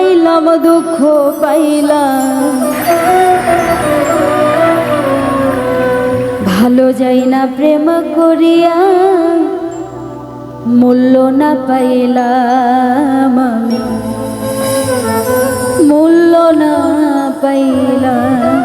পাইলাম দুঃখ পাইলাম। ভালো যাই না প্রেম করিয়া মূল্য না পাইলাম মূল্য না পাইলাম।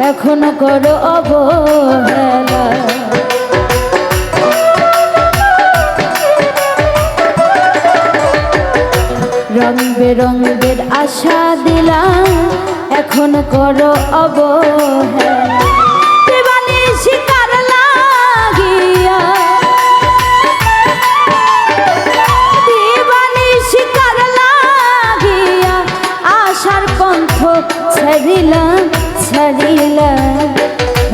এখনও করো অবহেলা। রং বেরঙের আশা দিলাম এখন করো অবহেলা। দেওয়ানি ছাড়িলাম ছাড়িলাম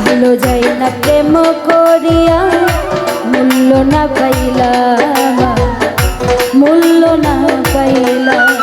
ভালো যাই না প্রেম করিয়া মূল্য না পাইলা মূল্য না পাইলাম।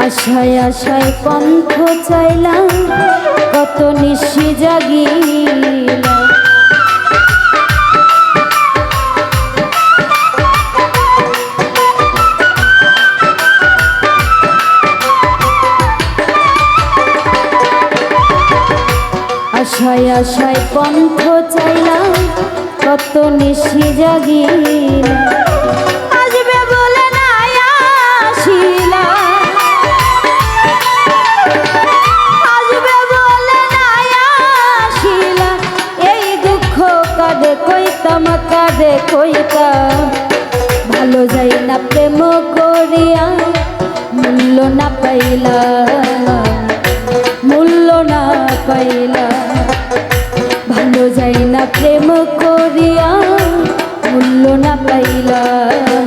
আশায় আশায় পন্থ চাইলাম কত নিশি জাগিলাম আশায় আশায় পন্থ চাইলাম কত নিশি জাগিলাম যাই না প্রেম করিয়া, মূল্য না পাইলা, মূল্য না পাইলা। ভালো যাই না প্রেম করিয়া, মূল্য না পাইলাম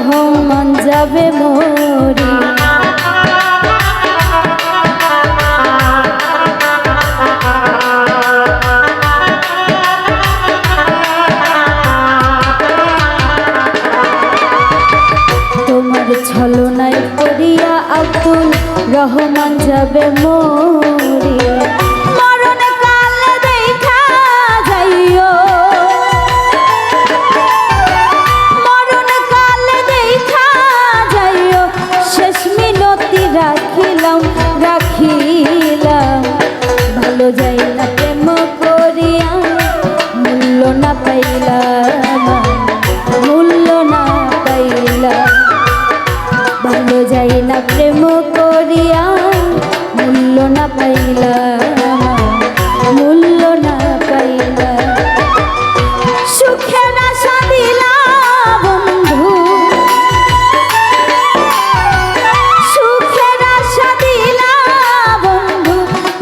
রহমান যাবে মরি। তোমার ছলনায় পড়িয়া আব্দুল রহমান যাবে মরি। ভালো যাই না প্রেম করিয়া, মূল্য না পাইলাম মূল্য না পাইলাম সুখের আশা দিলা বন্ধু সুখের আশা দিলা বন্ধু,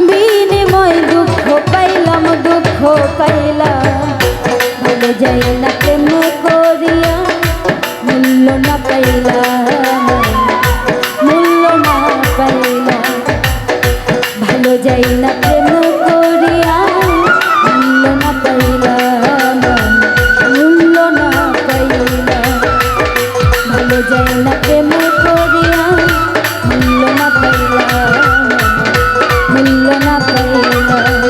বিনিময় দুঃখ পাইলাম দুঃখ পাইলাম প্রেম করিয়া, মূল্য না পাইলাম না প্রেম করিয়া মূল্য না পাইলাম মূল্য না পাইলাম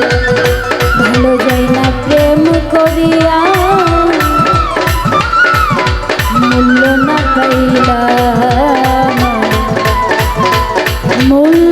ভালো পাইলাম মূল্য